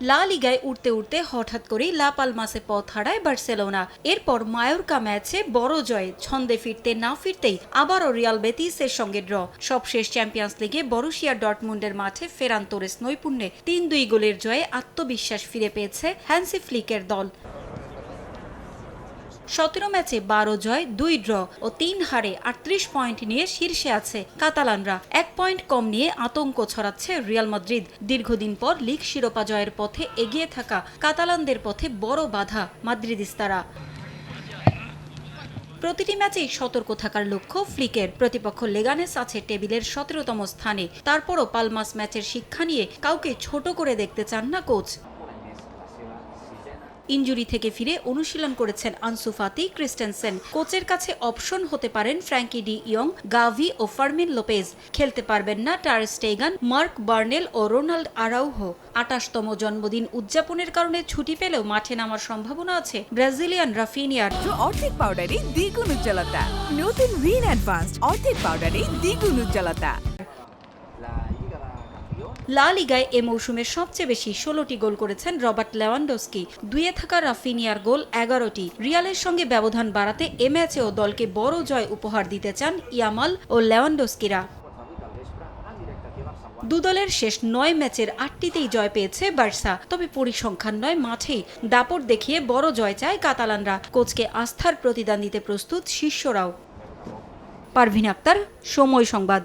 লা লিগায় উঠতে উঠতে হঠাৎ করেই লা পালমাসে পথ হারায় বার্সেলোনা। এরপর মায়োরকা ম্যাচে বড় জয়ে ছন্দে ফিরতে না ফিরতেই আবারও রিয়াল বেতিসের সঙ্গে ড্র। সবশেষ চ্যাম্পিয়ন্স লিগে বরুশিয়া ডটমুন্ডের মাঠে ফেরান তোরেস নৈপুণ্যে তিন দুই গোলের জয়ে আত্মবিশ্বাস ফিরে পেয়েছে হ্যান্সি ফ্লিকের দল। সতেরো ম্যাচে বারো জয়, দুই ড্র ও তিন হারে আটত্রিশ পয়েন্ট নিয়ে শীর্ষে আছে কাতালানরা। এক পয়েন্ট কম নিয়ে আতঙ্ক ছড়াচ্ছে রিয়াল মাদ্রিদ। দীর্ঘদিন পর লিগ শিরোপা জয়ের পথে এগিয়ে থাকা কাতালানদের পথে বড় বাধা মাদ্রিদিস্তারা। প্রতিটি ম্যাচেই সতর্ক থাকার লক্ষ্য ফ্লিকের। প্রতিপক্ষ লেগানেস আছে টেবিলের সতেরোতম স্থানে। তারপরও পালমাস ম্যাচের শিক্ষা নিয়ে কাউকে ছোট করে দেখতে চান না কোচ। ইঞ্জুরি থেকে ফিরে অনুশীলন করেছেন আনসু ফাতি, ক্রিস্টেনসেন। কোচের কাছে অপশন হতে পারেন ফ্র্যাঙ্কি ডি ইয়ং, গাভি ও ফার্মিন লোপেজ। খেলতে পারবেন না টার স্টেগান, মার্ক বার্নেল ও রোনাল্ড আরাউহো। আটাশতম জন্মদিন উদযাপনের কারণে ছুটি পেলেও মাঠে নামার সম্ভাবনা আছে ব্রাজিলিয়ান রাফিনিয়ার। অর্ধেক পাউডারে দ্বিগুণ উজ্জ্বলতা। নতুন রিন অ্যাডভান্সড অর্ধেক পাউডারে দ্বিগুণ উজ্জ্বলতা। লা লিগায় এ মৌসুমে সবচেয়ে বেশি ষোলোটি গোল করেছেন রবার্ট লেওয়ান্ডোস্কি। দুয়ে থাকা রাফিনিয়ার গোল এগারোটি। রিয়ালের সঙ্গে ব্যবধান বাড়াতে এ ম্যাচেও দলকে বড় জয় উপহার দিতে চান ইয়ামাল ও লেওয়ান্ডোস্কিরা। দুদলের শেষ নয় ম্যাচের আটটিতেই জয় পেয়েছে বার্সা। তবে পরিসংখ্যান নয়, মাঠেই দাপট দেখিয়ে বড় জয় চায় কাতালানরা। কোচকে আস্থার প্রতিদান দিতে প্রস্তুত শিষ্যরাও। পারভিন আক্তার, সময় সংবাদ।